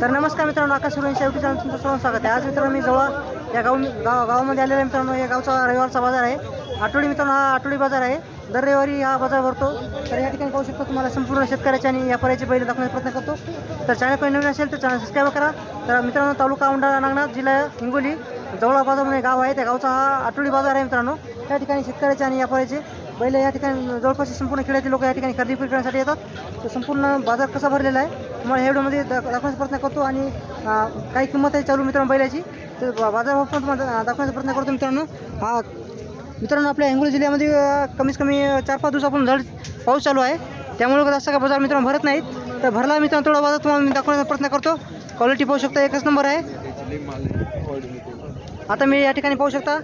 तर नमस्कार मित्रांनो आकाश सुरेश शेवटी चॅनल तुमचं सर्व स्वागत आहे. आज मित्रांनो मी जवळ या गाव गाव गावामध्ये आलेला आहे मित्रांनो. या गावचा रविवारचा बाजार आहे. आठवडी मित्रांनो हा आठवडी बाजार आहे. दर रविवारी हा बाजार भरतो. तर या ठिकाणी पाहू शकतो तुम्हाला संपूर्ण शेतकऱ्याचे आणि व्यापाऱ्याचे बैल दाखवण्याचा प्रयत्न करतो. तर चॅनल काही नवीन असेल तर चॅनल सबस्क्राईब करा. तर मित्रांनो तालुका औंढा नागनाथ जिल्हा हिंगोली जवळ बाजार म्हणून गाव आहे. त्या गावचा हा आठवडी बाजार आहे मित्रांनो. त्या ठिकाणी शेतकऱ्याचे आणि व्यापाऱ्याचे बैल या ठिकाणी जवळपास संपूर्ण खेड्यातील लोक या ठिकाणी खरेदी विक्री करण्यासाठी येतात. तर संपूर्ण बाजार कसा भरलेला आहे तुम्हाला ह्या व्हिडिओमध्ये दाखवण्याचा प्रयत्न करतो आणि काही किंमत आहे चालू मित्रांनो बैलाची. तर बा- बाजार पण तुम्हाला दाखवण्याचा प्रयत्न करतो मित्रांनो. हा मित्रांनो आपल्या हिंगोली जिल्ह्यामध्ये कमीत कमी चार पाच दिवसापासून झड पाऊस चालू आहे. त्यामुळे जास्त का बाजार मित्रांनो भरत नाहीत. तर भरला मित्रांनो थोडा बाजार तुम्हाला मी दाखवण्याचा प्रयत्न करतो. क्वालिटी पाहू शकता एकच नंबर आहे. आता मी या ठिकाणी पाहू शकता.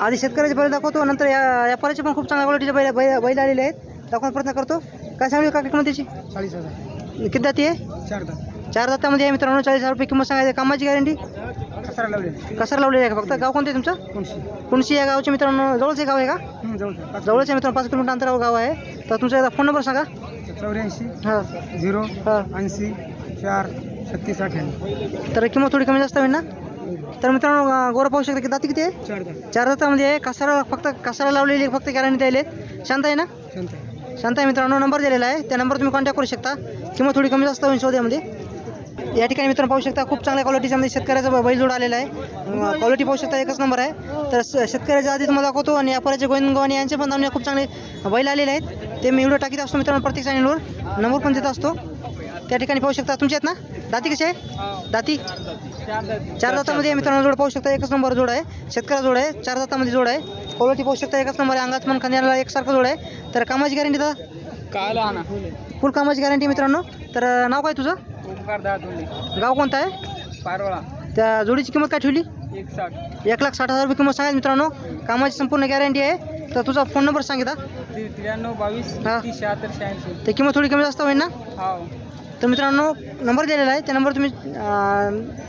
आधी शेतकऱ्याचे बैल दाखवतो नंतर या व्यापाऱ्याचे पण खूप चांगल्या क्वालिटीचे बैल बैल बैल आलेले आहेत. दाखवण्याचा प्रयत्न करतो. काय सांगू का किंमत त्याची? चाळीस हजार. किती जाती आहे? चार दहा चार दातामध्ये आहे मित्रांनो चाळीस हजार रुपये किंमत सांगायची. कामाची गॅरंटी कसारा लावले कसर लावलेली आहे का? फक्त गाव कोणते तुमचं? कोणशी. कुणशी या गावचे मित्रांनो? जवळचे गाव आहे का? जवळ जवळचे मित्रांनो पाच किलोमीटर अंतरावर गाव आहे. तर तुमचा एकदा फोन नंबर सांगा. चौऱ्याऐंशी हां. झिरो हां. ऐंशी चार छत्तीस अठ्ठ्याण्णव. तर किंमत थोडी कमी जास्त होईल ना? तर मित्रांनो अं, गोरं पाहू शकता की दाती किती आहे? चार दहा चार दातामध्ये आहे कसारा फक्त कसारा लावलेली आहे, फक्त गॅरंटी द्यायले. शांत आहे ना? शांत आहे. शांता मित्रांनो नंबर दिलेला आहे. त्या नंबर तुम्ही कॉन्टॅक्ट करू शकता. किंमत थोडी कमी जास्त होईल शोध्यामध्ये या ठिकाणी मित्रांनो पाहू शकता खूप चांगल्या क्वालिटीच्यामध्ये शेतकऱ्याचा बैलजोड आलेला आहे. क्वालिटी पाहू शकता एकच नंबर आहे. तर स- शेतकऱ्याच्या आधी तुम्हाला दाखवतो आणि व्यापाऱ्याचे गोविंदगवानी यांचे पण आम्ही खूप चांगले बैल आलेले आहेत. ते मी व्हिडिओ टाकीत असतो मित्रांनो प्रत्येक चॅनलवर नंबर पण देत असतो. त्या ठिकाणी पाहू शकता तुमच्या आहेत ना? दाती कसे? आहे दाती? चार दातामध्ये मित्रांनो जोड पाहू शकता एकच नंबर जोड आहे. शेतकऱ्या जोड आहे चार दातामध्ये जोड आहे. क्वालिटी पाहू शकता एकच नंबर आहे. अंगात मन खांद्याला एकसारखं जोड आहे. तर कामाची गॅरंटी दादा काय आणा. फुल कामाची गॅरंटी मित्रांनो. तर नाव काय तुझं? गाव कोणतं आहे? पारोळा. त्या जोडीची किंमत काय ठेवली? एक लाख साठ हजार रुपये किंमत सांगायची मित्रांनो. कामाची संपूर्ण गॅरंटी आहे. तर तुझा फोन नंबर सांगितला त्र्याण्णव बावीस हा. शहात्तर शहाऐंशी. ते किंमत थोडी कमी जास्त होईल ना? हो तर मित्रांनो नंबर दिलेला आहे. त्या नंबर तुम्ही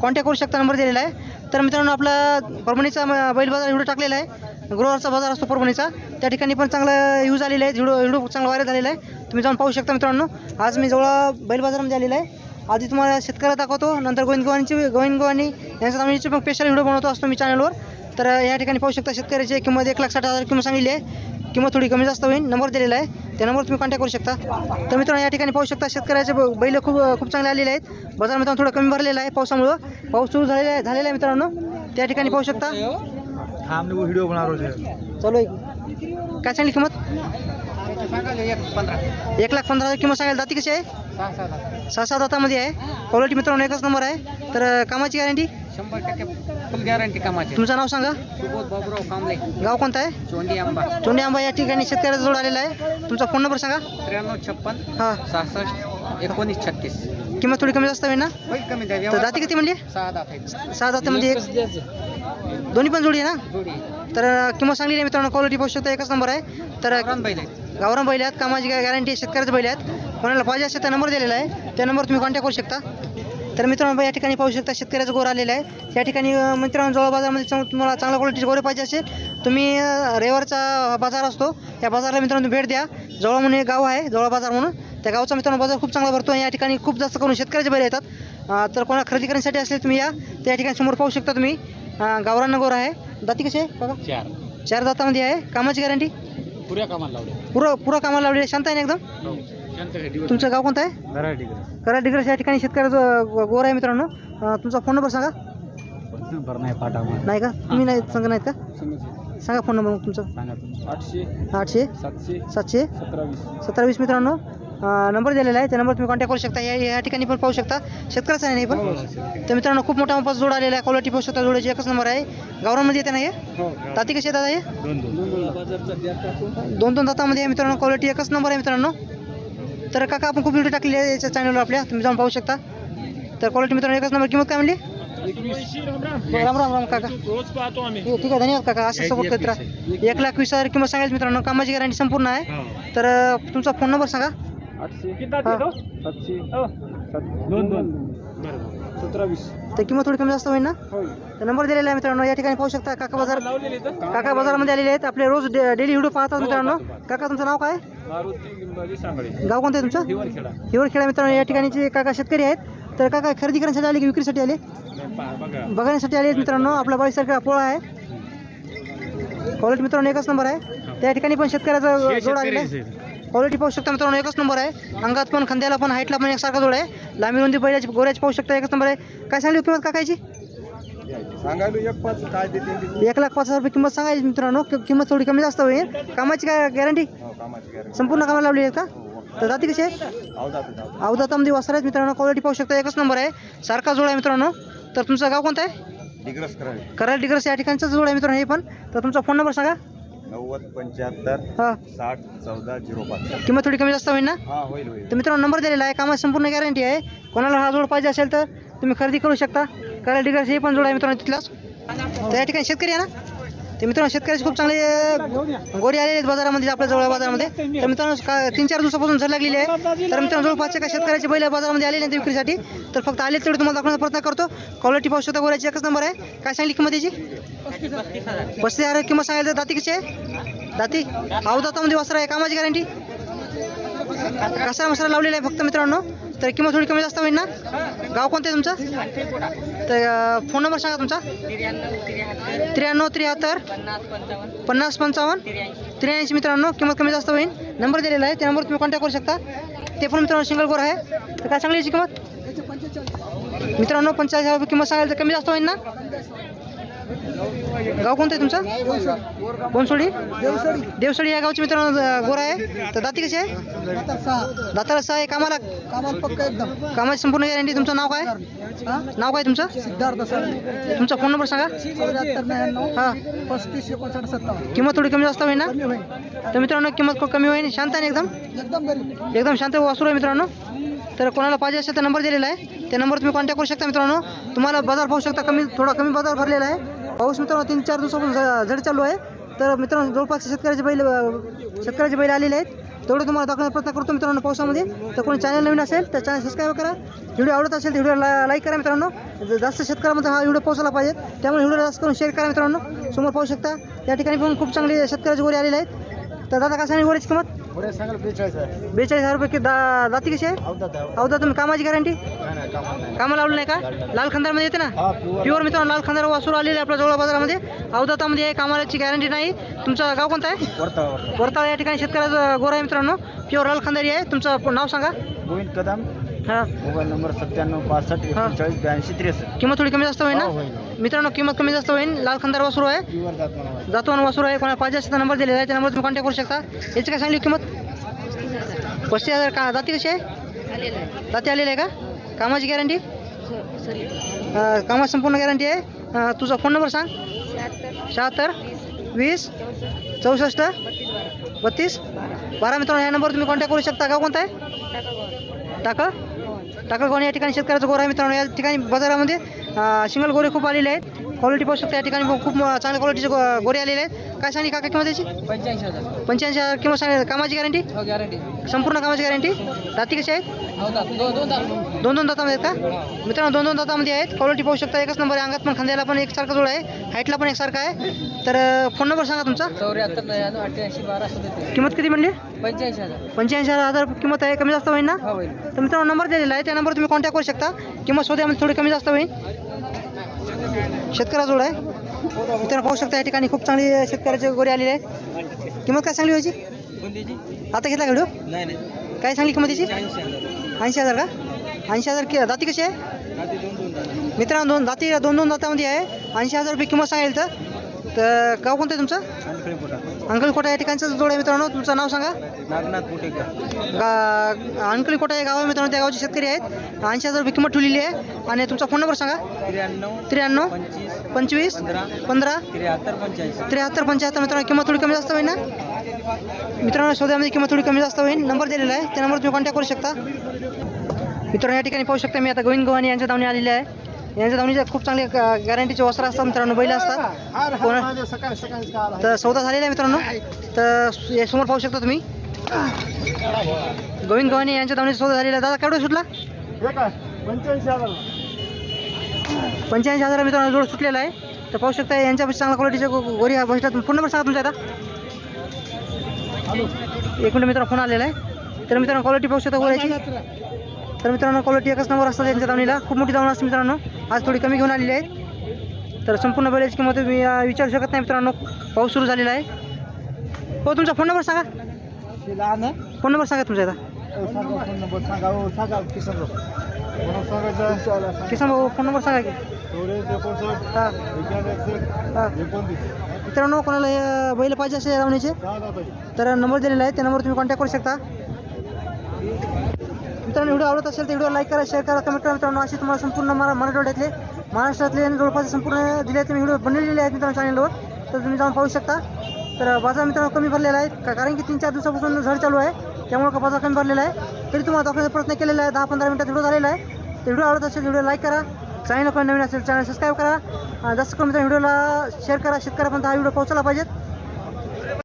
कॉन्टॅक्ट करू शकता नंबर दिलेला आहे. तर मित्रांनो आपला परभणीचा म- बैल बाजार व्हिडिओ टाकलेला आहे. गुरुवारचा बाजार असतो परभणीचा. त्या ठिकाणी पण चांगलं यूज आलेलं आहे. व्हिडिओ व्हिडिओ चांगला व्हायरल झालेला आहे. तुम्ही जाऊन पाहू शकता मित्रांनो. आज मी जवळ बैल बाजारामध्ये आलेला आहे. आधी तुम्हाला शेतकऱ्या दाखवतो नंतर गोविंद गव्हाणीची गोविंद गव्हाणी यांचा आम्ही पण स्पेशल व्हिडिओ बनवतो असतो मी चॅनलवर तर या ठिकाणी पाहू शकता शेतकऱ्याची किंमत एक लाख साठ हजार किंमत सांगितली आहे. किंमत थोडी कमी जास्त होईल नंबर दिलेला आहे. त्या नंबर तुम्ही कॉन्टॅक्ट करू शकता. तर मित्रांनो या ठिकाणी पाहू शकता शेतकऱ्याचे बैल खूप खूप चांगले आलेले आहेत. बाजार मित्रांनो थोडं कमी भरलेलं आहे पावसामुळं. पाऊस सुरू झालेला आहे झालेला आहे मित्रांनो. त्या ठिकाणी पाहू शकता. हम लोग वीडियो बना रहे चालू आहे काय सांगली किंमत? एक पंधरा एक लाख पंधरा हजार किंमत सांगायला जाती कशी आहे? सहा सात दातामध्ये आहे. क्वालिटी मित्रांनो एकच नंबर आहे. तर कामाची गॅरंटी शंभर टक्के फुल गॅरंटी कामाची. तुमचं नाव सांगा. सुबोध बाबुराव कांबळे. गाव कोणतं आहे? चोंडी आंबा. चोंडी आंबा या ठिकाणी शेतकऱ्याचा जोड आलेला आहे. तुमचा फोन नंबर सांगा. त्र्याण्णव छप्पन हां. सहासष्ट एकोणीस छत्तीस. किंमत थोडी कमी जास्त होईल ना? कमी जाती किती म्हणली? सहा दात सहा दातामध्ये एक दोन्ही पण जोडी आहे ना? तर किंमत सांगली आहे मित्रांनो क्वालिटी पाहू शकता एकच नंबर आहे. तर गावरान बैल आहेत. गावरान बैल आहेत कामाची गॅरंटी शेतकऱ्याचे बैल आहेत. कोणाला पाहिजे असेल तर नंबर दिलेला आहे. त्या नंबर तुम्ही कॉन्टॅक्ट करू शकता. तर मित्रांनो या ठिकाणी पाहू शकता शेतकऱ्याचं गोर आलेलं आहे. या ठिकाणी मित्रांनो जवळ बाजारामध्ये तुम्हाला चांगल्या क्वालिटीचे गोरे पाहिजे असेल तुम्ही रविवारचा बाजार असतो. त्या बाजाराला मित्रांनो भेट द्या. जवळ म्हणून एक गाव आहे जवळ बाजार म्हणून. त्या गावचा मित्रांनो बाजार खूप चांगला भरतो आणि या ठिकाणी खूप जास्त करून शेतकऱ्याचे बैल येतात. तर कोणा खरेदी करण्यासाठी असले तुम्ही या. त्या ठिकाणी समोर पाहू शकता तुम्ही. अं, गावरान गोर आहे. दाती कसे आहे बघा चार. चार दातामध्ये आहे. कामाची गॅरंटी पुऱ्या कामाला लावले. पुरं पुरं कामाला लावली. आहे शांत आहे ना एकदम? तुमचं गाव कोणतं आहे? कराड डिग्रस या ठिकाणी शेतकऱ्याचं गो- गोर आहे मित्रांनो. अं, तुमचा फोन नंबर सांगा. नाही पाठा नाही का? तुम्ही नाही सांगा नाहीत का? सांगा फोन नंबर मग तुमचा. आठशे. आठशे. सातशे. सातशे. सतरा वीस सतरा वीस मित्रांनो. नंबर दिलेला आहे. त्या नंबर तुम्ही कॉन्टॅक्ट करू शकता. या या ठिकाणी पण पाहू शकता. शेतकऱ्याचा आहे नाही पण? तर मित्रांनो खूप मोठा मापाचा जोड आलेला आहे. क्वालिटी पाहू शकता जोडाची एकच नंबर आहे. गावरामध्ये येते ना हे? हो दाती कशी आहे दादा हे? दोन दोन. बाजारचा द्या टाकून दोन दोन दातामध्ये आहे मित्रांनो. क्वालिटी एकच नंबर आहे मित्रांनो. तर काका आपण खूप व्हिडिओ टाकलेले आहे याच्या चॅनलवर आपल्या. तुम्ही जाऊन पाहू शकता. तर क्वालिटी मित्रांनो एकच नंबर. किंमत काय म्हणली? राम राम राम काका. रोज पाहतो आम्ही. हो, ठीक आहे. धन्यवाद काका. असं सपोर्ट करत राहा एक लाख वीस हजार किंमत सांगायची मित्रांनो. कामाची गॅरंटी संपूर्ण आहे. तर तुमचा फोन नंबर सांगा. आठशे. हा. सातशे. दोन दोन. सतरा वीस. तर किंमत थोडी कमी जास्त होईल ना? हो तर नंबर दिलेला आहे मित्रांनो या ठिकाणी पाहू शकता काका बाजार लावलेले तर काका बाजारामध्ये आलेले आहेत. आपले रोज डे- डेली व्हिडिओ पाहतात मित्रांनो. काका तुमचं नाव काय? मारुती लिंबाजी सांगळे. गाव कोणतं आहे तुमचं? हिवरखेडा. हिवरखेडा मित्रांनो या ठिकाणीचे काका शेतकरी आहेत तर काका खरेदी करण्यासाठी आले की विक्रीसाठी आले? नाही, पहा बघा. बघण्यासाठी आले आहेत मित्रांनो. आपला बाईसारखा पोळा आहे. क्वालिटी मित्रांनो एकच नंबर आहे. त्या ठिकाणी पण शेतकऱ्याचा हे जोड आलेला आहे. क्वालिटी पाहू शकता मित्रांनो एकच नंबर आहे. अंगात पण खांद्याला पण हाईटला पण एकसारखा जोड आहे. लांबी रुंदी बैलाची गोऱ्याची पाहू शकता एकच नंबर आहे. काय सांगली किंमत काकायची? एक लाख पाच हजार रुपये किंमत सांगायची मित्रांनो. किंमत थोडी कमी जास्त होईल. कामाची काय गॅरंटी गॅरंटी संपूर्ण कामाला लावली आहे का? तर जाती कशी आहे? अवधातामध्ये वस्त्र आहेत मित्रांनो. क्वालिटी पाहू शकता एकच नंबर आहे. सारखा जोड आहे मित्रांनो. तर तुमचं गाव कोणतं आहे? कराड डिग्रस या ठिकाणचा जोड आहे मित्रांनो हे पण. तर तुमचा फोन नंबर सांगा. नव्वद पंच्याहत्तर हां. साठ चौदा झिरो पाच. किंमत थोडी कमी जास्त होईल ना? हा होईल होईल. तर मित्रांनो नंबर दिलेला आहे. कामाची संपूर्ण गॅरंटी आहे. कोणाला हा जोड पाहिजे असेल तर तुम्ही खरेदी करू शकता. कराड डिग्रस हे पण जोड आहे मित्रांनो तिथलाच. तर या ठिकाणी शेतकरी आहे ना? ते मित्रांनो शेतकऱ्याचे खूप चांगले गोरे आलेले आहेत बाजारामध्ये आपल्या जवळ बाजारामध्ये. तर मित्रांनो का तीन चार दिवसापासून झड लागलेली आहे. तर मित्रांनो जवळपासचे काही शेतकऱ्याचे बैल बाजारामध्ये आलेले आहेत विक्रीसाठी. तर फक्त आले तेवढे तुम्हाला दाखवण्याचा प्रयत्न करतो. क्वालिटी पाहू शकता गोऱ्याची एकच नंबर आहे. काय सांगली किंमत याची? पस्तीस हजार किंमत सांगायचं दाती कशी आहे? दाती? आऊ दातामध्ये म्हणजे वस्त्र आहे कामाची गॅरंटी कसा मसाला लावलेला आहे फक्त मित्रांनो? तर किंमत थोडी कमी जास्त होईल ना? गाव कोणतं आहे तुमचं? तर फोन नंबर सांगा तुमचा. त्र्याण्णव त्र्याहत्तर पन्नास पंचावन्न त्र्याऐंशी मित्रांनो किंमत कमी जास्त होईल. नंबर दिलेला आहे त्या नंबर तुम्ही कॉन्टॅक्ट करू शकता. ते पण मित्रांनो सिंगल कोर आहे. तर काय सांगली याची किंमत? मित्रांनो पंचाळीस हजार रुपये किंमत सांगायला तर कमी जास्त होईल ना? गाव कोणतं आहे तुमचं? बोनसोडी? देवसोडी या गावचे मित्रांनो गोरा आहे. तर दाती कशी आहे? दाताला सहा आहे. कामाला? कामाला पक्का एकदम कामाची संपूर्ण गॅरंटी तुमचं नाव काय? नाव काय तुमचं? सिद्धार्थ सर. तुमचा फोन नंबर सांगा. हां. पस्तीस एकोणसाठ सत्तावन्न. किंमत थोडी कमी जास्त होईल ना? तर मित्रांनो किंमत खूप कमी होईल. शांत आहे ना एकदम एकदम शांत वासरू आहे मित्रांनो. तर कोणाला पाहिजे असेल तर नंबर दिलेला आहे. त्या नंबर तुम्ही कॉन्टॅक्ट करू शकता मित्रांनो. तुम्हाला बाजार पाहू शकता. कमी थोडा कमी बाजार भरलेला आहे. पाऊस मित्रांनो तीन चार दिवसापासून झड चालू आहे. तर मित्रांनो जवळपास शेतकऱ्याचे बैल शेतकऱ्याचे बैल आलेले आहेत. तेवढं तुम्हाला दाखवण्याचा प्रयत्न करतो मित्रांनो पावसामध्ये. तर कोणी चॅनल नवीन असेल तर चॅनल सबस्क्राईब करा. व्हिडिओ आवडत असेल तर व्हिडिओ लाईक करा मित्रांनो. जास्त शेतकऱ्यामध्ये हा व्हिडिओ पोहोचला पाहिजे. त्यामुळे व्हिडिओ जास्त करून शेअर करा मित्रांनो. समोर पाहू शकता. या ठिकाणी पण खूप चांगले शेतकऱ्याचे गोरे आलेले आहेत. तर दादा काय सांगेल गोऱ्याची किंमत? बेचाळीस हजार रुपये कि दा दाती कशी आहे? अवधा तुम्ही कामाची गॅरंटी कामाला लावलं नाही का? लाल खंदारमध्ये येते ना? प्युअर मित्रांनो लाल खंदार वासूर आलेले आहे आपल्या जवळ बाजारामध्ये. अवधातामध्ये आहे कामाची गॅरंटी नाही. तुमचं गाव कोणतं आहे? वरताळ या ठिकाणी शेतकऱ्याचा गोरा आहे मित्रांनो. प्युअर लाल खंदारी आहे. तुमचं नाव सांगा. गोविंद कदम. हां. मोबाईल नंबर सत्त्याण्णव पासष्ट एकोणचाळीस ब्याऐंशी त्रेसष्ट. किंमत थोडी कमी जास्त होईल ना? होईल मित्रांनो किंमत कमी जास्त होईल. लाल खंदार वासूर आहे. जात जातो आणि वासूर. आहे. कोणाला पाहिजे असेल तर नंबर दिलेला आहे. त्या नंबर तुम्ही कॉन्टॅक्ट करू शकता. याची काय सांगली किंमत? पस्तीस हजार. का? दाती कशी आहे? दाती आलेली आहे का? कामाची गॅरंटी कामाची संपूर्ण गॅरंटी आहे? तुझा फोन नंबर सांग. शहात्तर. वीस. चौसष्ट. बत्तीस. बारा मित्रांनो या नंबर तुम्ही कॉन्टॅक्ट करू शकता गाव कोणता आहे? टाकळ. टाकळगाव या ठिकाणी शेतकऱ्याचा गोरा आहे मित्रांनो. या ठिकाणी बाजारामध्ये सिंगल गोरे खूप आलेले आहेत. क्वालिटी पाहू शकता या ठिकाणी. खूप चांगल्या क्वालिटीचे गो- गोरे आलेले आहेत. काय सांगली काका किंमत त्याची? पंच्याऐंशी हजार. पंच्याऐंशी हजार किंमत सांग कामाची गॅरंटी हो गॅरंटी संपूर्ण कामाची गॅरंटी दाती कशी आहेत? हो दोन दोन दोन दातामध्ये आहेत का? मित्रांनो दोन दोन दातामध्ये आहेत. क्वालिटी पाहू शकता एकच नंबर आहे. अंगात पण खांद्याला पण एकसारखा जोड आहे. हाईटला पण एकसारखा आहे. तर फोन नंबर सांगा तुमचा. चौऱ्याहत्तर ब्याण्णव अठ्ठ्याऐंशी बारा सदतीस. किंमत किती म्हणली? पंच्याऐंशी हजार. पंच्याऐंशी हजार किंमत आहे. कमी जास्त होईल ना? हो तर मित्रांनो नंबर दिलेला आहे. त्या नंबर तुम्ही कॉन्टॅक्ट करू शकता. किंमत शोध्यामध्ये थोडी कमी जास्त होईल. शेतकऱ्या जोड आहे. मित्रांनो पाहू शकता या ठिकाणी खूप चांगली शेतकऱ्याचे गोरे आलेले आहेत किंमत काय सांगली व्हायची आता घेतला व्हिडिओ? नाही नाही. काय सांगली किंमत त्याची ऐंशी हजार का? ऐंशी हजार कि दाती कशी आहे? मित्रांनो दोन दाती दोन दोन दातामध्ये आहे. ऐंशी हजार रुपये किंमत सांगेल तर? तर गाव कोणतं आहे तुमचं? अंकलकोटा. या ठिकाणचं जोड आहे मित्रांनो. तुमचं नाव सांगा. नागनाथ पुटेकर. गा अंकलकोटा या गाव आहे मित्रांनो. त्या गावचे शेतकरी आहेत. ऐंशी हजार रुपये किंमत ठेवलेली आहे. आणि तुमचा फोन नंबर सांगा. त्र्याण्णव त्र्याण्णव पंचवीस पंचवीस पंधरा पंधरा त्र्याहत्तर पंच्याऐंशी त्र्याहत्तर पंच्याहत्तर मित्रांनो किंमत थोडी कमी जास्त होईल ना? मित्रांनो शोधामध्ये किंमत थोडी कमी जास्त होईल. नंबर दिलेला आहे. त्या नंबर तुम्ही कॉन्टॅक्ट करू शकता. मित्रांनो या ठिकाणी पाहू शकता मी आता गोविंद गव्हाणे यांच्या दावणी आलेले आहे. यांच्या दावणीचे खूप चांगले गॅरंटीचे वस्त्र असतात मित्रांनो बैल असतात. कोणा तर सौदा झालेला आहे मित्रांनो. तर समोर पाहू शकता तुम्ही. गोविंद गव्हाणे यांच्या दावणीचा सौदा झालेला आहे. दादा केवढा सुटला? पंच्याऐंशी हजार मित्रांनो जोड सुटलेला आहे. तर पाहू शकता यांच्यापेक्षा चांगल्या क्वालिटीचे गो- गोरी बसतात फोन नंबर सांगा तुमचा आता. एक मिनिट मित्रांनो फोन आलेला आहे. तर मित्रांनो क्वालिटी पाहू शकता गोळ्याची तर मित्रांनो क्वालिटी एकच नंबर असतात त्यांच्या दावणीला खूप मोठी दावण असते मित्रांनो. आज थोडी कमी घेऊन आलेली आहे तर संपूर्ण बैलाची किंमत तुम्ही अं, विचारू शकत नाही मित्रांनो. पाऊस सुरू झालेला आहे. हो तुमचा फोन नंबर सांगा. फोन नंबर सांगा तुमचा आता सांगा फोन नंबर सांगा. हो सांगा किसन भाऊ. फोन नंबर सांगा की. हां. हां. मित्रांनो कोणाला हे बैल पाहिजे दहा पाहिजे तर नंबर दिलेला आहे. त्या नंबर तुम्ही कॉन्टॅक्ट करू शकता. मित्रांनो व्हिडिओ आवडत असेल तर व्हिडिओ लाईक करा शेअर करा. कमेंट करा मित्रांनो. अशी तुम्हाला संपूर्ण मरा मराठवाड्यातले महाराष्ट्रातले आणि जवळपास संपूर्ण जिल्ह्यात मी व्हिडिओ बनवलेले आहेत मित्रांनो चॅनलवर तर तुम्ही जाऊन पाहू शकता. तर बाजार मित्रांनो कमी भरलेला आहे का- कारण की तीन चार दिवसापासून झड चालू आहे त्यामुळे बाजार कमी भरलेला आहे. तरी तुम्हाला दाखवण्याचा प्रयत्न केलेला आहे. दहा पंधरा मिनिटात व्हिडिओ झालेला आहे. तर व्हिडिओ आवडत असेल व्हिडिओ लाईक करा. चॅनल कोण नवीन असेल चॅनल सबस्क्राईब करा. जास्त करून मित्रांनो व्हिडिओला शेअर करा. शेतकऱ्यापर्यंत हा व्हिडिओ पोहोचला पाहिजेत.